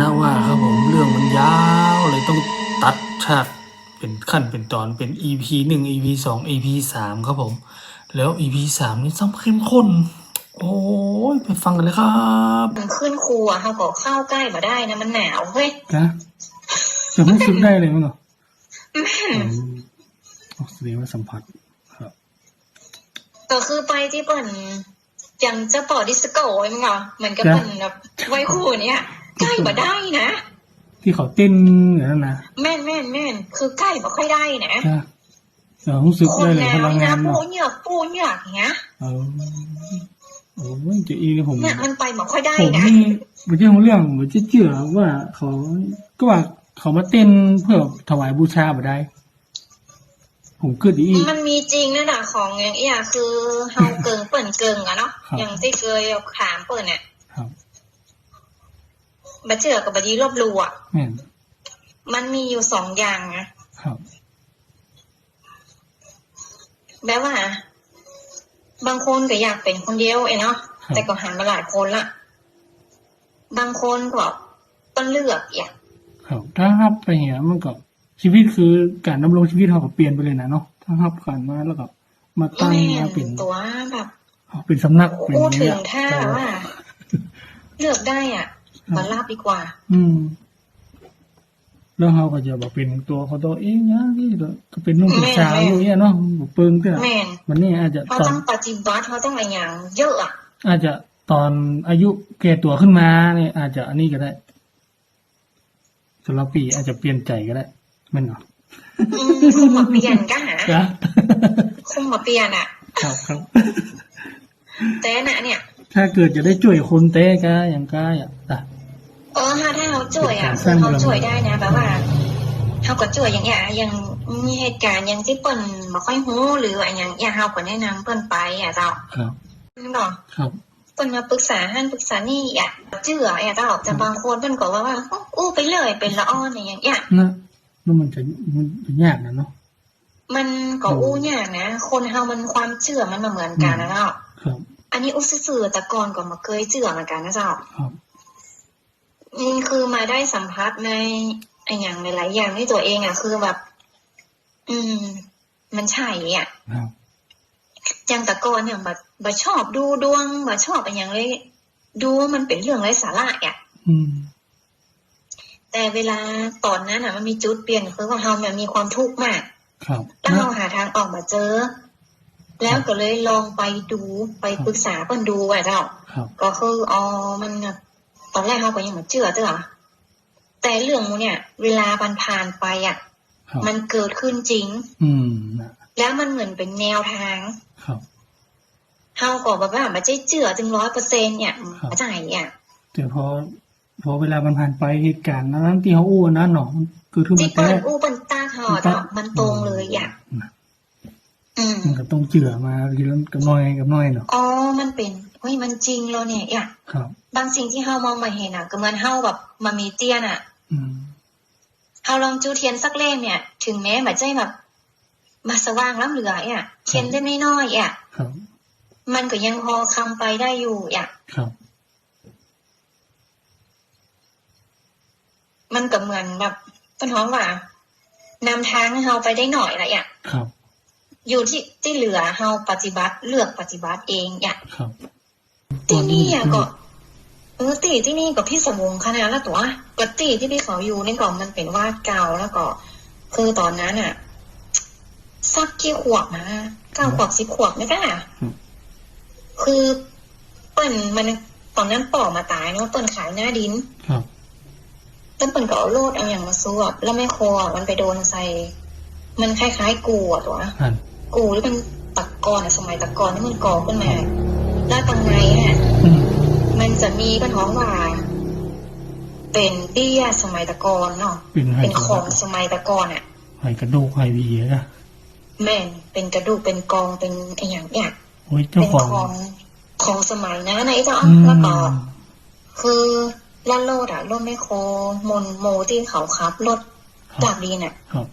นะว่าครับผมเรื่องมันยาวเลยต้องตัดฉากเป็นขั้นเป็นตอนเป็น EP หนึ่ง EP สอง EP สามครับผม แล้ว EP สามนี่ซ้ำเข้มข้น โอ้ยไปฟังกันเลยครับมันขึ้นครูอะค่ะก็เข้าใกล้มาได้นะมันหนาวเฮ้ยนะจะรู้สึกได้เลยมั้งเหรอแม่นอืมออกแสดงว่าสัมผัสครับก็คือไปที่เปิ่นยังจะปอดิสโก้ไอ้มั้งเหรอเหมือนกับเปิ่นแบบไว้คู่เนี้ย ใกล้มาได้นะที่เขาเต้นอย่างนั้นนะแม่นแม่นแม่นคือใกล้มาค่อยได้นะนะเรารู้สึกคได้นเลยแล้พวลังงานะนปูเนาะเหยือกปูเหยือกอย่างเงี้ยเออโอ้ยจะอีเลยผมเนี่ยมันไปมาค่อยได้ผมนะนี่ไม่ใช่เรื่องผมจะเชื่อว่าเขาก็ว่าเขามาเต้นเพื่อถวายบูชาบ่ได้ผมเกิดอีกมันมีจริงนะด่ะของอย่างเอี้ยคือเฮาเกิงเปิ่นเกิงอะเนาะครับอย่างที่เคยเอาถามเปิ่นเนี่ยครั บบัเจือกับบดีรอบรูอะแม่นมันมีอยู่สองอย่างนะครับแบบว่า บางคนก็อยากเป็นคนเดียวเองเนาะครับแต่ก็หันมาหลายคนละบางคนก็ต้องเลือกอย่างครับถ้าฮับไปเหียมันก็ชีวิตคือการดำรงชีวิตเขาก็เปลี่ยนไปเลยนะเนาะถ้าฮับกันมาแล้วก็มาตั้งแม่มาเป็นตัวแบบเป็นสำนักเป็นพูดถึเนี่งยถ้าว่า เลือกได้อะ มาลาบดีกว่า อืม แล้วเขาก็จะบอกเป็นตัวเขาตัวเองนะที่ก็เป็นนุ่งเป็นสาวอยู่เนี่ยเนาะบ่เปิงเตื้อแม่นวันนี้อาจจะเขาตอนต้องปฏิบัติเขาต้องอะไรอย่างเยอะอะอาจจะตอนอายุแก่ตัวขึ้นมาเนี่ยอาจจะอันนี้ก็ได้สำหรับปีอาจจะเปลี่ยนใจก็ได้แมันเหรออืมคงมาเปลี่ยนก็หาจ้ะคงมาเปลี่ยนอะ ครับครับแต่น่ะเนี่ย ถ้าเกิดจะได้ช่วยคนเต้ก็อย่างก็อย่างอะเออถ้าถ้าเขาช่วยอะเป็นการสคือร้างเขาบารมีช่วยได้นะแบบว่าเขาก็ช่วยอย่างเงี้ยยังมีเหตุการณ์ยังที่เปิ้นบ่ค่อยฮู้หรือว่าอย่างอย่างเขาก็แนะนำเปิ้นไปอะเจ้าครับเนาะครับเปิ้นมาปรึกษาหันปรึกษานี่อะเชื่ออะเจ้าแต่บางคนเปิ้นก็ว่าว่าอู้ไปเลยเป็นละอ่อนอย่างเงี้ยนะแล้วมันจะมันมันยากนะเนาะมันก็อู้ยากนะคนเฮามันความเชื่อมันมาเหมือนกันนะเจ้าครับอันนี้อู้ซื่อๆแต่ก่อนก็มาเคยเชื่อเหมือนกันนะเจ้าครับ อืมคือมาได้สัมผัสในไอ้อย่างหลายๆอย่างที่ตัวเองอะ คือแบบ อืม มันใช่อะครับอย่างแต่ก่อนเนี่ยบับัชอบดูดวงบัชอบอะไรอย่างเลยดูว่ามันเป็นเรื่องไร้สาระอะอืมแต่เวลาตอนนั้นอะ มันมีจุดเปลี่ยนคือว่าเราเนี่ยมีความทุกข์มากครับแล้วนะเราหาทางออกมาเจอ แล้วก็เลยลองไปดูไปปรึกษาเพิ่นดูอะเจ้าครับก็คืออ๋อมันแบบ ตอนแรกเขาก็ยังไมาเชื่อเจ้าแต่เรื่องมูเนี่ย เวลามันผ่านไปอะครับมันเกิดขึ้นจริง อืมนะแล้วมันเหมือนเป็นแนวทางครับเฮาก็แบบว่าไมาใจเจือถึงร้อยเปอร์เซ็นเนี่ยครับมาจ่ายอะแต่พอพอเวลามันผ่านไปเหตุการณ์นั้นที่เขาอู้นั้นเนาะมันเกิดขึ้นที่มาเปิแต่ดอู้เปินตาเขาอะเจ้ามันตรงเลยอะนะอืมมันก็ต้องเจือมาทีละกับน้อยกับน้อยเนาะอ๋อมันเป็นเฮ้ยมันจริงแล้วเนี่ยอะครับบางสิ่งที่เฮามองมาเห็นอะ ก็เหมือนเฮาแบบมามีเตียนอะอืมเฮาลองจูเทียนสักเล่มเนี่ย ถึงแม้แบบใจแบบมาสว่างล้ำเหลืออะเทียนเล่มน้อยๆอะครับมันก็ยังพอคำไปได้อยู่อะครับมันก็เหมือนแบบต้นหอมว่านำทางให้เฮาไปได้หน่อยละอะครับอยู่ที่ที่เหลือเฮาปฏิบัติเลือกปฏิบัติเองอะครับ ที่นี่อะก็เออตีที่นี่ก็พี่สมวงขนาดละตัวกตีที่พี่เขาอยู่นี่ก็มันเป็นวาดเก่าแล้วก็ คือตอนนั้นอะสักกี่ขวบนะเก้าขวบสิบขวบนี่ก็อะคือเปิ้นมันตอนนั้นป่อมาตายเนาะเปิ้นขายหน้าดินครับแล้วเปิ้นก็เอาโลดเอาอย่างมาสู้อะแล้วไม่คออะมันไปโดนใส่ มันคล้ายๆกูอะตัวหันกูหรือเป็นตะกอนอะสมัยตะกอนที่มันก่อขึ้นมา แล้วตรงในอะอืมมันจะมีปัญหาว่า เป็นเบี้ยสมัยตะกอนเนาะเป็นไฮเป็นกระของสมัยตะกอนอะไฮกระดูกไฮวีนะแม่นเป็นกระดูกเป็นกองเป็นไอ้อย่างเนี้ยโอ้ยเจ้าเป็นของของของสมัยนะนะไอ้เจ้าอืมแล้วก็คือล่าโลดอะรถไม่โคมนโมที่เขาขับรถครัจาบกดินอะครับ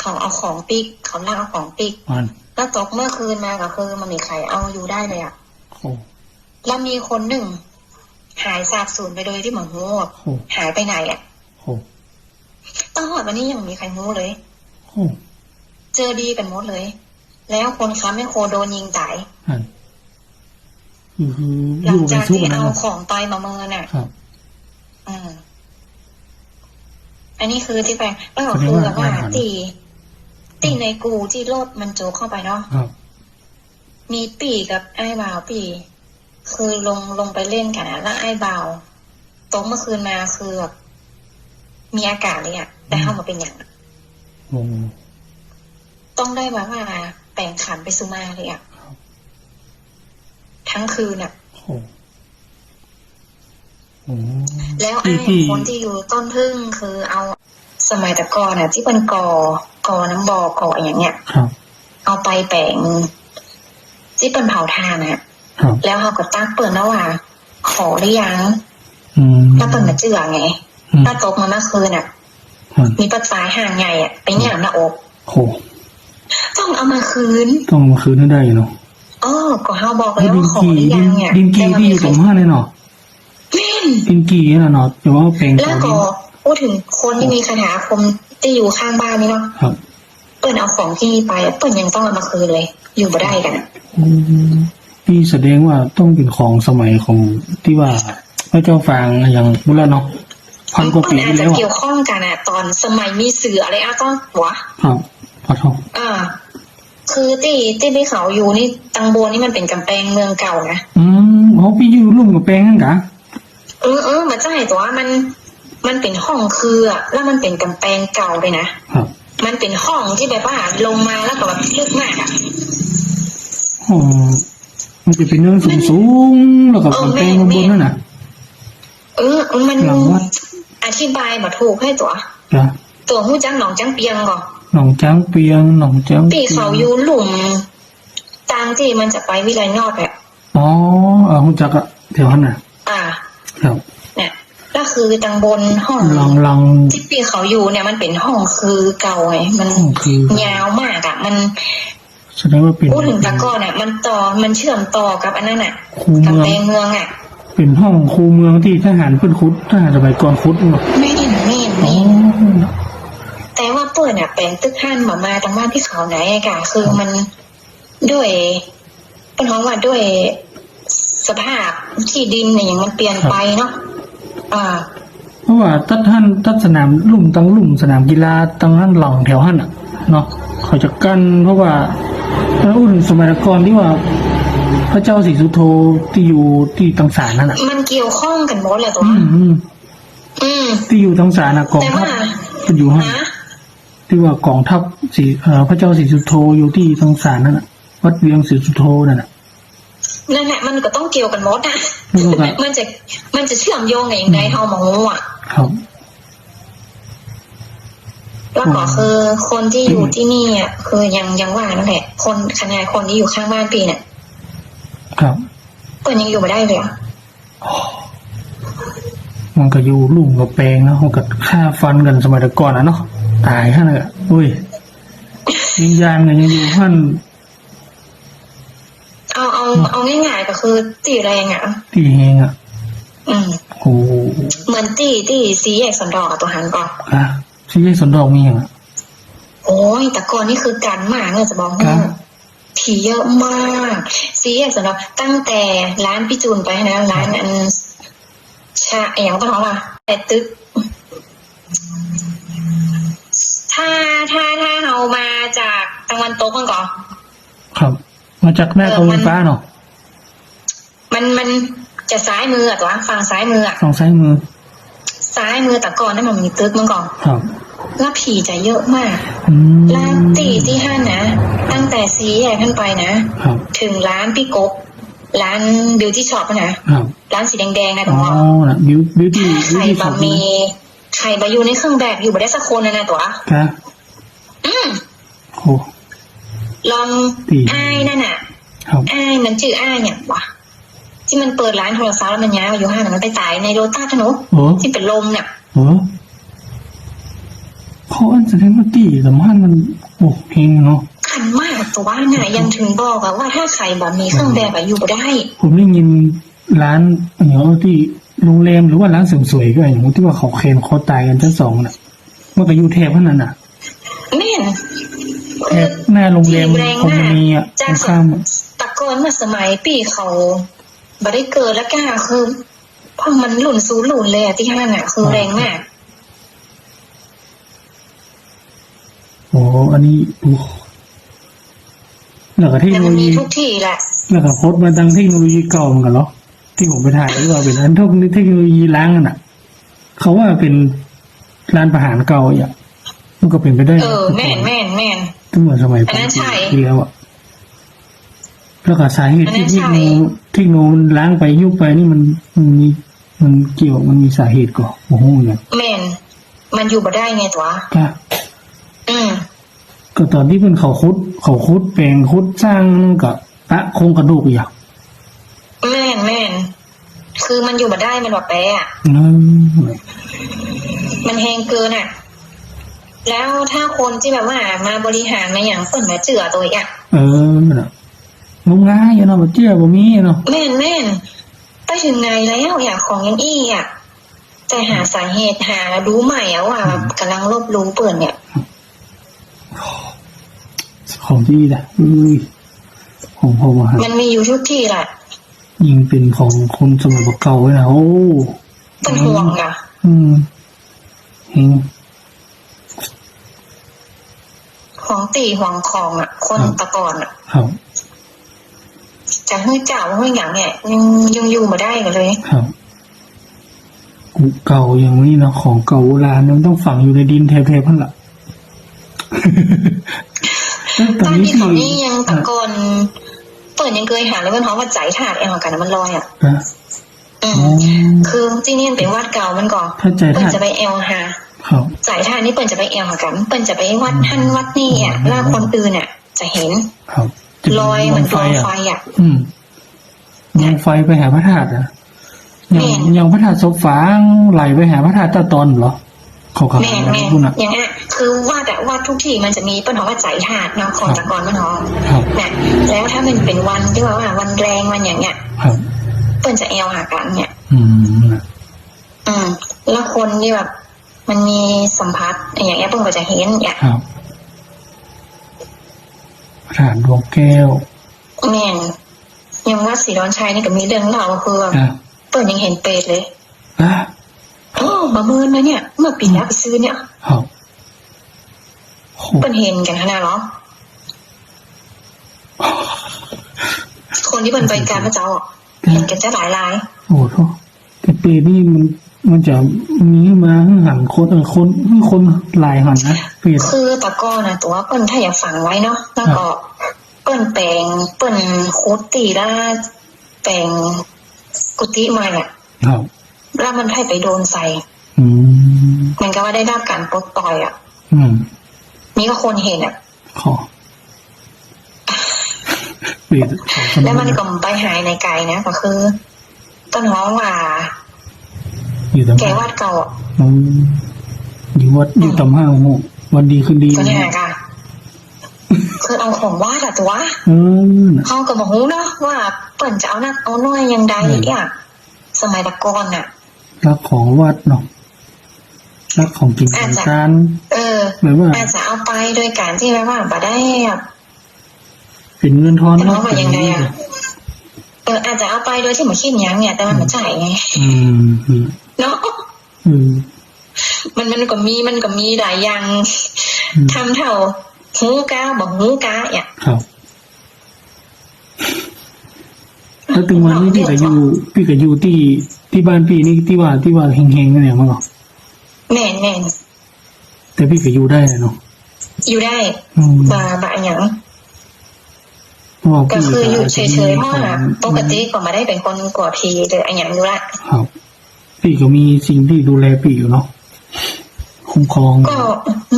เขาเอาของปิกเขาลากเอาของปิกมันแล้วตกเมื่อคืนมาก็คือ มันมีใครเอาอยู่ได้เลยอะโอ้ แล้วมีคนหนึ่ง หายสาบสูญไปโดยที่หมองูอะโอ้หายไปไหนอะโอ้ตลอดวันนี้ยังมีใครงูเลยโอ้เจอดีกันหมดเลย แล้วคนค้ำไม่โคโดนยิงตายอันคือคือหอลังยู่เป็จานกสู้ที่กันนะเอาเนาะของไปมาเมินอะครับอืมอันนี้คือที่ไปแล้วก็แสดงคือว่าแบบว่าอาหารตีตีในกูที่รถมันโจกเข้าไปเนาะครับ มีปีกับไอ้บ่าวปี คือลงลงไปเล่นกันอะแล้วไอ้บ่าวตกเมื่อคืนมาคือแบบมีอากาศเลยอะแต่เข้ามาเป็นอย่างโอ้ต้องได้แบบว่าแปลงขันไปซูมาเลยอะครับทั้งคืนอะโอ้โอ้แล้วที่ไอ้ที่คนที่อยู่ต้นพึ่งคือเอาสมัยแต่ก่อนอะที่เป็นกอกอน้ำบอกออย่างเงี้ยครับเอาไปแปลง ที่เป็นเผาทานอะครับแล้วเขาก็ตั้งเปิดแล้วว่า ขอหรือยังอืมถ้าเปิดมาเจือไงอืมถ้าตกมาเมื่อคืนอะครับมีปัดสายห่างใหญ่อะไปหยามหน้าอกโอ้ต้องเอามาคืน ต้องมาคืนให้ได้เนาะอ๋อก็เฮาบอกแล้วแล้วดินว่าขอกีหรือดิยันงเนี่ยดินกีแต่มันที่มีอยู่ใคตรรงห้าเลยเนาะแม่นดินกีนี่แหละเนาะแต่ว่าเป็นแล้วก็พูดถึงคนที่มีคาถาอาคมที่อยู่ข้างบ้านนี่เนาะครับ เปิ้นเอาของที่นี่ไปเปิ้นยังต้องเอามาคืนเลย อยู่บ่ได้กันอะอืมนี่แสดงว่าต้องเป็นของสมัยของที่ว่าพระเจ้าฟางอย่างบุรเนาะพันกว่าปีเปิ้นอาจที่จะแล้วเกี่ยอะวข้องกันอะตอนสมัยมีเสืออะไรอะต้องหัวครับขอโทษอ่าคือที่ที่พี่เขาอยู่นี่ตังโบนี่มันเป็นกำแพงเมืองเก่านะอืมเขาพี่อยู่ร่วมกับแปลงนั่นกะเออเออมาจ่ายตัวมัน มันเป็นห้องคืออะแล้วมันเป็นกำแพงเก่าเลยนะครับ มันเป็นห้องที่แบบว่าลงมาแล้วก็แบบลึกมากอะอ๋อมันจะเป็นเรื่องสูงสูงๆแล้วก็เออกำแพงแม่บนแม่นั่นน่ะ เออเออมันหลังวัดอธิบายมาถูกให้ตัวจ้ะตัวหู้จังหนองจังเปียงก่อนหนองจ้างเปียงหนองจ้างปีเขาอยู่หลุมตางที่มันจะไปวิไลนอกอะอ๋อเออคุณจักอะแถวนั้นน่ะอ่าครับเนี่ย ก็คือตังบนห้องลังลังที่ปีเขาอยู่เนี่ยมันเป็นห้องคือเก่าไงมันห้องคือยาวมากอะมันแสดงว่าเป็นพูดถึงตะก้อนอะมันต่อมันเชื่อมต่อกับอันนั้นอะคูกับเมืองแปลงเมืองอะเป็นห้องคูเมืองที่ทหารเพิ่นคุดทหารสมัยก่อนคุดเนาะไม่เห็นไม่เห็นอ๋ไม่อเห็นแต่ว่าเปิดอะแปลงตึกห้านมามาตังบ้านที่เขาไหนอะกะคือมันด้วยเป็นเพราะว่าด้วยสภาพที่ดินเนี่ยอย่างมันเปลี่ยนไปเนาะ อ่า เพราะว่าตัดท่านตัดสนามลุ่มตั้งลุ่มสนามกีฬาตั้งนั้นหลังแถวหันอะเนาะเขาจะกั้นเพราะว่าแล้วอุ่นสมัยก่อนที่ว่า พระเจ้าศรีสุโธที่อยู่ที่ตังสารนั่นอะมันเกี่ยวข้องกันหมดเลยตัวอืมอืมอืมที่อยู่ตังสารน่ะกองแต่ทัพว่ามันอยู่หันฮะที่ว่ากองทัพสีเอ่อพระเจ้าศรีสุโธอยู่ที่ตังสารนั่นอะวัดเวียงศรีสุโธนั่นอะ นั่นแหละมันก็ต้องเกี่ยวกันหมดนะแล้วก็แบบมันจะมันจะเชื่อมโยงกันอย่างไรเฮาหมองอะครับแล้วก็คือคนที่อยู่ที่นี่อะคือยังยังว่านั่นแหละ คนขนาดคนที่อยู่ข้างบ้านปีเนี่ยครับเปิดยังอยู่ไม่ได้เลยอะมันก็อยู่ลุ่มกับแปลงเนาะมันก็ฆ่าฟันกันสมัยแต่ก่อนอะเนาะตายท่านเลยอุ้ยวิญญาณก็ยังอยู่ท่าน เอาเอาเอาง่ายๆก็คือตีแรงอะตีเฮงอะ อืมโอ้โหเหมือนตีตีสีแยกสันดอกอะตัวหันก่อนอะที่ยี่สนดอกมีอย่างอะโอ้ยแต่ก่อนนี่คือการหมาเนี่ยจะบอกครัว่าบผีเยอะมากสีแยกสันดอกตั้งแต่ร้านพี่จูนไปนะ ร้านอันชาอย่างก็ท้องว่าแต่ตึกถ้าถ้าถ้าเรามาจากตะวันตกมันก่อนครับ มาจากหน้าเออตรงมัน ฟ้าเนาะมันมันจะซ้ายมืออะตัวฝั่งซ้ายมืออะสองซ้ายมือซ้ายมือแต่ก่อนนั่นมันมีตึกมันก่อนครับแล้วผีจะเยอะมากอืมร้านตีที่ห้านะ ตั้งแต่สีแยกขึ้นไปนะ ครับถึงร้านพี่กบ ร้านบิวตี้ช็อปนะครับ ร้านสีแดงๆนะอ๋ตัอวน่ะบิวบิวตี้ถ้าบิวใครตี้ช็บะอปมีใครบะอยู่ในเครื่องแบบอยู่บ่ได้สักคนเลยนะตัวค่ะอืมโอ้ ลองดีอ้ายนั่นน่ะครับอ้ายมันชื่ออ้ายเนี่ยวะที่มันเปิดร้านโทรศัพท์แล้วมันย้ายมาอยู่ห้างน่ะมันไปตายในโรต้าถนนโอ้ที่เป็นลมเนี่ยโอ้เขาอันแสดงว่าตีสัมพันธ์มันโอ้เฮงเนาะขันมากตัวน่ะยังถึงบอกอะว่าถ้าใครแบบมีเครื่องแบบอะอยู่บ่ได้ ผมได้ยินร้านอย่างที่โรงแรมหรือว่าร้านเสริมสวยก็อย่างที่ว่าเขาเคนคอตายกันชั้นสองน่ะมันก็อยู่แถบนั้นน่ะแม่น แถบหน้าโรงแรมคอมมานีอะจากข้ามอะตะกอนมื่อสมัยปีเขาบ่ได้เกิดแล้วก็คือพราะมันหลุนซูหลุนเลยอะที่ห้างอะคือแรงมากโอ้อันนี้โอ้แล้วก็เทคโนโลยีทุกที่แหละแล้วก็โคตรมาตั้งเทคโนโลยีเก่าเหมือนกันเหรอที่ผมไปถ่ายที่ว่าเป็นอันทุกเทคโนโลยีล้างนอะ เขาว่าเป็นร้านประหารเก่าอะมันก็เป็นไปได้ เออแม่นแม่นแม่น ตั้งแต่สมัยอันนั้นใช่ปีแล้วอะแล้วก็สาเหตุที่อันนั้นเทใช่คโนเทคโนมันล้างไปยุบไปนี่มันมันมีมันเกี่ยวมันมีสาเหตุก่อนโอ้โหเนี่ยแม่นมันอยู่บ่ได้ไงตัวก็อืมก็ตอนที่เป็นเขาคุด เขาคุดแปลงคุดสร้างนั่นกับปะโครงกระดูกอย่างแม่นแม่นคือมันอยู่บ่ได้มันบ่แปรอะนั่นมันแหงเกินอะ แล้วถ้าคนที่แบบว่ามาบริหารมาอย่างเปิ่นมาเจือตัวอะเออนั่นน่ะงมงายอยู่เนาะบ่เจ้าบ่มีเนาะแม่นแม่นไปถึงไงแล้วอยากของอยังอี้อะแต่หาสาเหตุหารู้ใหม่อะว่าแบบกำลังลบรู้เปิ่นเนี่ยของที่แหละอุ้ยของผมอะฮะมันมีอยู่ทุกที่แหละยิงเป็นของคนสมัยเก่าเลยนะโอ้เป็นห่วงอะ อืมเฮง ของตีห่วงของอะ คนตะกอนอะครับจะให้เจ้าให้อย่างเนี่ยยังยังอยู่มาได้กันเลยครับกูเก่าอย่างนี้เนาะของเก่าโบราณมันต้องฝังอยู่ในดินแถบๆพันละแล้วตอนบ้านนี้ที่ที่เขานี่ยังตะกอนเปิดยังเคยหาเลยมันเพราะว่าใจถาดเองของกันนะมันลอยอะอะอือ๋อมคือที่นี่เป็นวัดเก่ามันก่อนถ้าใจเปิ้นธาตุจะไปแอลหาครับ สายทานนี่เปิ้นจะไปแอลหากันเปิ้นจะไปวัดท่านวัดนี่อะแล้วคนอื่นอะ จะเห็นครับจะลอยเหมือนดวงไฟอะอะอืมดวงไฟไปหาพระธาตุอะอย่างแม่นอย่างพระธาตุศพฝางไหลไปหาพระธาตุตาตอนเหรอเขาขับแม่นแม่นคุณอะอย่างเงี้ยคือวาดอะวาดทุกที่มันจะมีเปิ้นหอว่าใจถาดเนาะของตะกอนมันหอครับน่ะแล้วถ้ามันเป็นวันที่ว่าว่าวันแรงวันอย่างเงี้ยครับเปิ้นจะแอลหากันเนี่ย อืมนะอืมแล้วคนที่แบบ มันมีสัมผัสอย่างเงี้ยเปิ้นก็จะเห็นเนี่ยครับพระธาตุดวงแก้วแม่นอยังวัดศรีดอนชัยนี่ก็มีเรื่องเล่าก็คือว่าอะเปิ้นยังเห็นเปรตเลยอะโอ้มาเมินมาเนี่ย เมื่อปีแล้วไปซื้อเนี่ยครับโหเปิ้นเห็นกันขนาดเหรอคนที่เปิ้นไปการพระเจ้าอะเห็นกันจะหลายรายโอ้โหแต่ปีนี่มันมันจะมีมา หันคนเออคนคนหลายหันนะเปลี่ยนคือตะก้อนะตัวเปิ้นถ้าอยากฝังไว้เนาะแล้วก็เปิ้นแปลงเปิ้นโคตรตีแล้วแปลงกุฏิใหม่อะครับแล้วมันให้ไปโดนใส่อืมมันก็ว่าได้รับการปลดปล่อยอะอืมมีก็คนเห็นอะขอเปลี่ยนของสแล้วมัมันยก็ไปหายในไกลนะก็คือ ต้นฮ้องว่าอยู่ตำแกห้าวาดเก่า อะอืมอยู่วัดอยู่ตำห้าโอ้โหวันดีคืนดีตัวนี้ยกะคือเอาของวาดอะตัวเออน่ะเขาก็บอกฮู้เนาะว่าเปิ่นจะเอานักเอาน้อยยังใดอะสมัยตะกอนอะรักของวัดเนาะรักของกินของการเออแบบว่าอาจจะเอาไปโดยการที่แบบว่าบ่ได้แบบเป็นเงินทอนเนาะว่างไงอะเอออาจจะเอาไปโดยที่หมาคิดหยังเนี่ยแต่มันมาจ่ายไงเนาะ มมันมันก็มีมันก็มีหลายอย่างอืมทำเท่าหูกาบอกหูกาอะครับแล้วถึงวันนี้พี่ก็อยู่พี่ก็อยู่ที่ที่บ้านพี่นี่ที่ว่าที่ว่าเฮงๆเนี่ยมั้งเหรอแม่นแม่นแต่พี่ก็อยู่ได้เนาะอยู่ได้อืมบ่าบ่าหยังเพราะว่าก็พี่คืออยู่เฉยๆเพขราะองว่าปกติก็มาได้เป็นคนกลัวผีหรืออะไรอย่างนี้ละครับ พี่ก็มีสิ่งที่ดูแลพี่อยู่เนาะคุ้มครองก็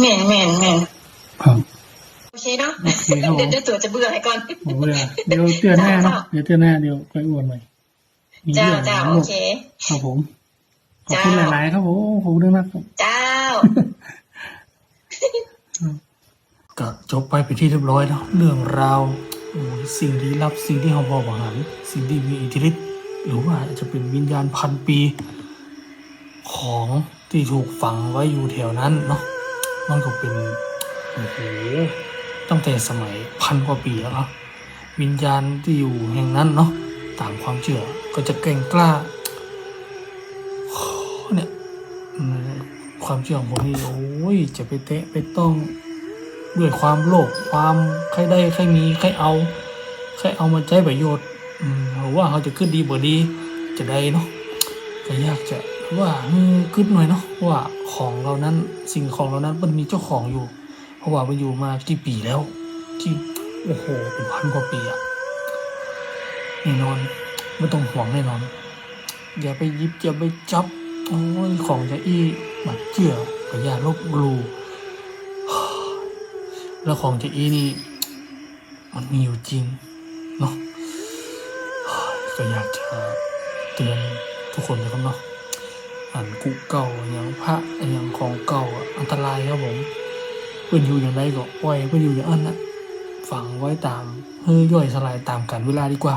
แม่นแม่นแม่นครับโอเคเนาะโอเคครับผมเดี๋ยวเดี๋ยวตัวจะเบื่อให้ก่อนโอ้ยเดี๋ยวเตือนหน้าเนาะเดี๋ยวเตือนหน้าเดี๋ยวค่อยอวดใหม่มีเจ้าเรื่องเจ้าหลายโอโลกเคครับผมขอบคุณเจ้าหลายๆครับผมขอบคุณมากครับเจ้าก็จบไปไปนที่เรียบร้อยเนาะเรื่องราวโอ้ยสิ่งลี้ลับสิ่งที่เขาบอกว่าหันสิ่งที่มีอิทธิฤทธิ์หรือว่าอาจจะเป็นวิญญาณพันปี ของที่ถูกฝังไว้อยู่แถวนั้นเนาะมันก็เป็นโอ้โหตั้งแต่สมัยพันกว่าปีแล้วเนาะวิญญาณที่อยู่แห่งนั้นเนาะตามความเชื่อก็จะเก่งกล้าเนี่ยความเชื่อของผมนี่โอ้ยจะไปเตะไปต้องด้วยความโลภความใครได้ใครมีใครเอาใครเอามาใช้ประโยชน์หรือว่าเขาจะขึ้นดีบ่ดีจะได้เนาะก็ยากจะ ว่าเออขึ้นหน่อยเนาะว่าของเรานั้นสิ่งของเรานั้นมันมีเจ้าของอยู่ เพราะว่ามันอยู่มากี่ปีแล้วกี่โอ้โหเป็นพันกว่าปีอะแน่นอนไม่ต้องห่วงแน่นอน อย่าไปยิบอย่าไปจับโอ้ยของจะอี้บัดเจือกับยาลบกลูแล้วของจะอี้นี่มันมีอยู่จริงเนาะก็อยากจะเตือนทุกคนนะครับเนาะ อันกุเก่าอย่างพระอย่างของเก่าอะอันตรายครับผมเพื่อนอยู่อย่างไรก็ปล่อยเพื่อนอยู่อย่างนั้นนะฝังไว้ตามเฮ้ยย่อยสลายตามกันเวลาดีกว่า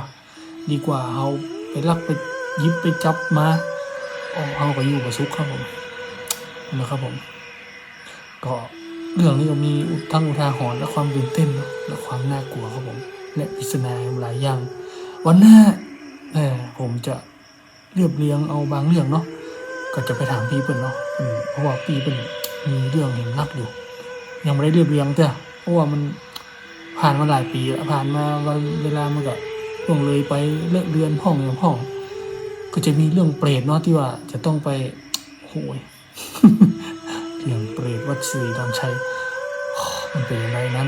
ดีกว่าเอาไปลักไปยิบไปจับมาเอาเอาไปอยู่กับซุกครับผมนะครับผม ก็เรื่องนี้ก็มีทั้งอุทาหรณ์และความตื่นเต้นและความน่ากลัวครับผม และปริศนาหลายอย่าง วันหน้าเออผมจะเรียบเรียงเอาบางเรื่องเนาะ ก็จะไปถามพี่เปิ้ลเนาะเพราะว่าพี่เปิ้ลมีเรื่องเห็นนักอยู่ ยังไม่ได้เรียบเรียงจ้ะเพราะว่ามันผ่านมาหลายปีแล้วผ่านมาวันเวลามันก็ล่วงเลยไปเลิกเดือนพ่องอย่างพ่อง ก็จะมีเรื่องเปรตเนาะที่ว่าจะต้องไปโอ้ยเรื่องเปรตวัดศรีดอนชัยมันเป็นยังไงนั้น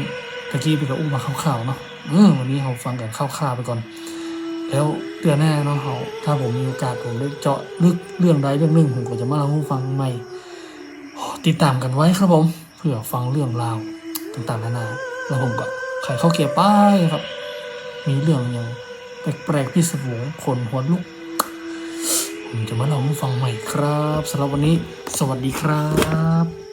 ตะกี้ไปกับอุ้มมาข่าวๆเนาะเออวันนี้เราฟังกันข่าวๆไปก่อน แล้วเดือนหน้าเนเขาถ้าผมมีโอกาสผมได้เจาะลึกเรื่องใดเรื่องหนึ่งผมก็จะมาเล่าให้ฟังใหม่ติดตามกันไว้ครับผม เพื่อฟังเรื่องราวต่างๆนานาแล้วผมก็ไขเข้าเกียร์ป้ายครับ มีเรื่องอย่างแปลกๆพิศวงคนหัวลุก ผมจะมาเล่าให้ฟังใหม่ครับสำหรับวันนี้ สวัสดีครับ